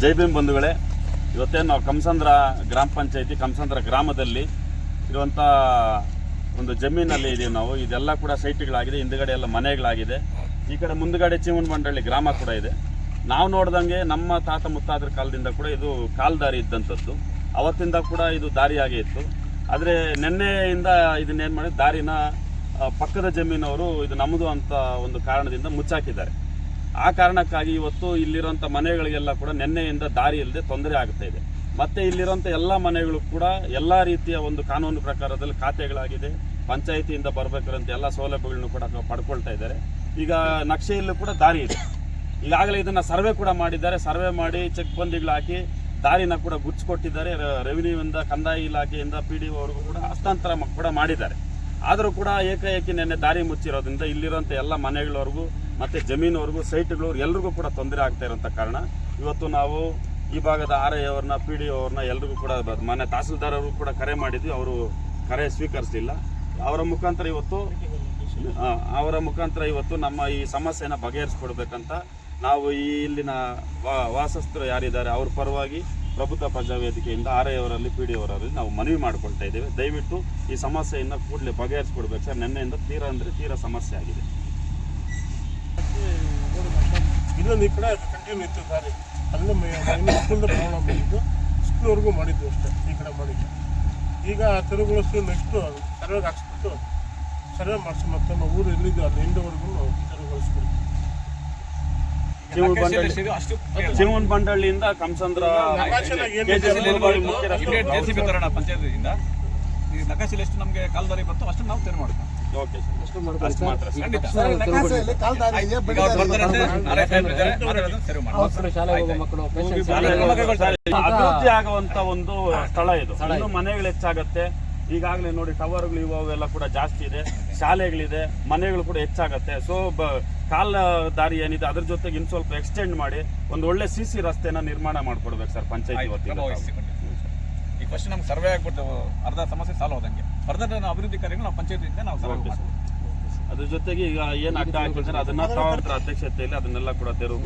ಜೈ ಭೀಮ್ ಬಂಧುಗಳೇ ಇವತ್ತೇನು ನಾವು ಕಂಸಂದ್ರ ಗ್ರಾಮ ಪಂಚಾಯತಿ ಕಂಸಂದ್ರ ಗ್ರಾಮದಲ್ಲಿ ಇರುವಂಥ ಒಂದು ಜಮೀನಲ್ಲಿ ಇದ್ದೀವಿ ನಾವು. ಇದೆಲ್ಲ ಕೂಡ ಸೈಟ್ಗಳಾಗಿದೆ, ಹಿಂದುಗಡೆ ಎಲ್ಲ ಮನೆಗಳಾಗಿದೆ. ಈ ಕಡೆ ಮುಂದುಗಡೆ ಚೀಮನ್ ಗ್ರಾಮ ಕೂಡ ಇದೆ. ನಾವು ನೋಡ್ದಂಗೆ ನಮ್ಮ ತಾತ ಮುತ್ತಾದ್ರ ಕಾಲದಿಂದ ಕೂಡ ಇದು ಕಾಲ್ದಾರಿ ಇದ್ದಂಥದ್ದು. ಅವತ್ತಿಂದ ಕೂಡ ಇದು ದಾರಿಯಾಗೇ ಇತ್ತು. ಆದರೆ ನಿನ್ನೆಯಿಂದ ಇದನ್ನೇನು ಮಾಡಿ ದಾರಿನ ಪಕ್ಕದ ಜಮೀನವರು ಇದು ನಮ್ಮದು ಅಂತ ಒಂದು ಕಾರಣದಿಂದ ಮುಚ್ಚಾಕಿದ್ದಾರೆ. ಆ ಕಾರಣಕ್ಕಾಗಿ ಇವತ್ತು ಇಲ್ಲಿರುವಂಥ ಮನೆಗಳಿಗೆಲ್ಲ ಕೂಡ ನಿನ್ನೆಯಿಂದ ದಾರಿ ಇಲ್ಲದೆ ತೊಂದರೆ ಆಗ್ತಾ ಇದೆ. ಮತ್ತೆ ಇಲ್ಲಿರುವಂಥ ಎಲ್ಲ ಮನೆಗಳು ಕೂಡ ಎಲ್ಲ ರೀತಿಯ ಒಂದು ಕಾನೂನು ಪ್ರಕಾರದಲ್ಲಿ ಖಾತೆಗಳಾಗಿದೆ. ಪಂಚಾಯಿತಿಯಿಂದ ಬರಬೇಕಿರೋಂಥ ಎಲ್ಲ ಸೌಲಭ್ಯಗಳನ್ನು ಕೂಡ ಪಡ್ಕೊಳ್ತಾ ಇದ್ದಾರೆ. ಈಗ ನಕ್ಷೆಯಲ್ಲೂ ಕೂಡ ದಾರಿ ಇದೆ. ಈಗಾಗಲೇ ಇದನ್ನ ಸರ್ವೆ ಕೂಡ ಮಾಡಿದ್ದಾರೆ. ಸರ್ವೆ ಮಾಡಿ ಚೆಕ್ ಬಂದಿಗಳು ಹಾಕಿ ದಾರಿನ ಕೂಡ ಗುರ್ಚ್ಕೊಟ್ಟಿದ್ದಾರೆ ರೆವಿನ್ಯೂವಿಂದ ಕಂದಾಯ ಇಲಾಖೆಯಿಂದ ಪಿ ಡಿ ಕೂಡ ಹಸ್ತಾಂತರ ಕೂಡ ಮಾಡಿದ್ದಾರೆ. ಆದರೂ ಕೂಡ ಏಕಾಏಕಿ ನೆನ್ನೆ ದಾರಿ ಮುಚ್ಚಿರೋದ್ರಿಂದ ಇಲ್ಲಿರುವಂಥ ಎಲ್ಲ ಮನೆಗಳವರೆಗೂ ಮತ್ತು ಜಮೀನವರೆಗೂ, ಸೈಟ್ಗಳವ್ರು ಎಲ್ರಿಗೂ ಕೂಡ ತೊಂದರೆ ಆಗ್ತಾ ಇರೋಂಥ ಕಾರಣ. ಇವತ್ತು ನಾವು ಈ ಭಾಗದ ಆರ್ ಐ ಅವ್ರನ್ನ ಪಿ ಡಿ ಅವ್ರನ್ನ ಎಲ್ರಿಗೂ ಕೂಡ ಮನೆ ತಹಸೀಲ್ದಾರ್ ಕೂಡ ಕರೆ ಮಾಡಿದ್ವಿ. ಅವರು ಕರೆ ಸ್ವೀಕರಿಸಲಿಲ್ಲ. ಅವರ ಮುಖಾಂತರ ಇವತ್ತು ಅವರ ಮುಖಾಂತರ ಇವತ್ತು ನಮ್ಮ ಈ ಸಮಸ್ಯೆನ ಬಗೆಹರಿಸ್ಕೊಡ್ಬೇಕಂತ ನಾವು ಇಲ್ಲಿನ ವಾಸಸ್ಥರು ಯಾರಿದ್ದಾರೆ, ಅವ್ರ ಪರವಾಗಿ ಪ್ರಭುತ್ವ ಪ್ರಜಾವೇದಿಕೆಯಿಂದ ಆರ್ ಐ ಅವರಲ್ಲಿ ಪಿ ಡಿ ಅವರಲ್ಲಿ ನಾವು ಮನವಿ ಮಾಡಿಕೊಳ್ತಾ ಇದ್ದೇವೆ. ದಯವಿಟ್ಟು ಈ ಸಮಸ್ಯೆಯನ್ನು ಕೂಡಲೇ ಬಗೆಹರಿಸ್ಕೊಡ್ಬೇಕು ಸರ್. ನಿನ್ನೆಯಿಂದ ತೀರಾ ಅಂದರೆ ತೀರಾ ಸಮಸ್ಯೆ ಆಗಿದೆ. ಇನ್ನೊಂದು ಈ ಕಡೆ ಕಂಟಿನ್ಯೂ ಇತ್ತು ದಾರಿ ಅಲ್ಲೇ ಸ್ಕೂಲ್ದ ಪ್ರಾಬ್ಲಮ್ ಇತ್ತು ಸ್ಕೂಲ್ವರೆಗೂ ಮಾಡಿದ್ದು ಅಷ್ಟೇ ಈ ಕಡೆ ಮಾಡಿದ್ವಿ ಈಗ ತೆರವುಗೊಳಿಸಿ ನೆಕ್ಸ್ಟು ಸರ್ವೆಗೆ ಹಾಕ್ಸ್ಬಿಟ್ಟು ಸರ್ವೆ ಮಾಡಿಸಿ ಮತ್ತೆ ನಮ್ಮ ಊರು ಎಲ್ಲಿದ್ದು ಅಲ್ಲಿ ಹಿಂದವರೆಗೂ ತೆರವುಗೊಳಿಸ್ಬಿಡ್ತೀವಿ ಜೀವನ್ ಬಂಡಳ್ಳಿ ಅಷ್ಟು ಜೀವನ್ ಬಂಡಳ್ಳಿಯಿಂದ ಕಂಸಂದ್ರ ನಕಾಶೆನಾಗ ಏನು KGS ಇದೆ? ಮುಳುಬಾವಿ ಮುಖ್ಯ ಬಂಡಳ್ಳಿಯಿಂದ ಕಂಸಂದ್ರ ಜೆ ಸಿ ಬಿ ತರೋಣ ಪಂಚಾಯತಿಯಿಂದ ಈ ನಕಾಶೆಲಿ ಎಷ್ಟು ನಮಗೆ ಕಾಲ್ದಾರಿ ಬರ್ತೋ ಅಷ್ಟು ನಾವು ತೆರ ಮಾಡ್ತೀವಿ. ಓಕೆ ಅಷ್ಟು ಮಾತ್ರ. ಖಂಡಿತ. ಅಭಿವೃದ್ಧಿ ಆಗುವಂತ ಒಂದು ಸ್ಥಳ ಇದು. ಇನ್ನು ಮನೆಗಳು ಹೆಚ್ಚಾಗತ್ತೆ. ಈಗಾಗಲೇ ನೋಡಿ ಟವರ್ಗಳು ಇವು ಅವೆಲ್ಲ ಕೂಡ ಜಾಸ್ತಿ ಇದೆ. ಶಾಲೆಗಳಿದೆ ಮನೆಗಳು ಕೂಡ ಹೆಚ್ಚಾಗತ್ತೆ. ಸೊ ಕಾಲ ದಾರಿ ಏನಿದೆ ಅದ್ರ ಜೊತೆಗೆ ಇನ್ ಸ್ವಲ್ಪ ಎಕ್ಸ್ಟೆಂಡ್ ಮಾಡಿ ಒಂದು ಒಳ್ಳೆ ಸಿ ಸಿ ರಸ್ತೆನ ನಿರ್ಮಾಣ ಮಾಡ್ಕೊಡ್ಬೇಕು ಸರ್ ಪಂಚಾಯತಿ ವತಿಯಿಂದ ಈ. ಈಗ ಫಸ್ಟ್ ನಮ್ಗೆ ಸರ್ವೆ ಆಗ್ಬಿಟ್ಟು ಅರ್ಧ ಸಮಸ್ಯೆ ಸಾಲ್ವ್ ಹೋದಂಗೆ ಅರ್ಧ ನಾವು ಅಭಿವೃದ್ಧಿ ಕಾರ್ಯಗಳು ನಾವು ಪಂಚಾಯತಿಯಿಂದ ನಾವು ಸರ್ವೆ ಮಾಡ್ತೀವಿ. ಅದ್ರ ಜೊತೆಗೆ ಈಗ ಏನ್ ಅಡ್ಡ ಹಾಕಿದ್ರೆ ಅದನ್ನ ತಾವಂತ್ರ ಅಧ್ಯಕ್ಷತೆಯಲ್ಲಿ ಅದನ್ನೆಲ್ಲ ಕೂಡ ತೆರವು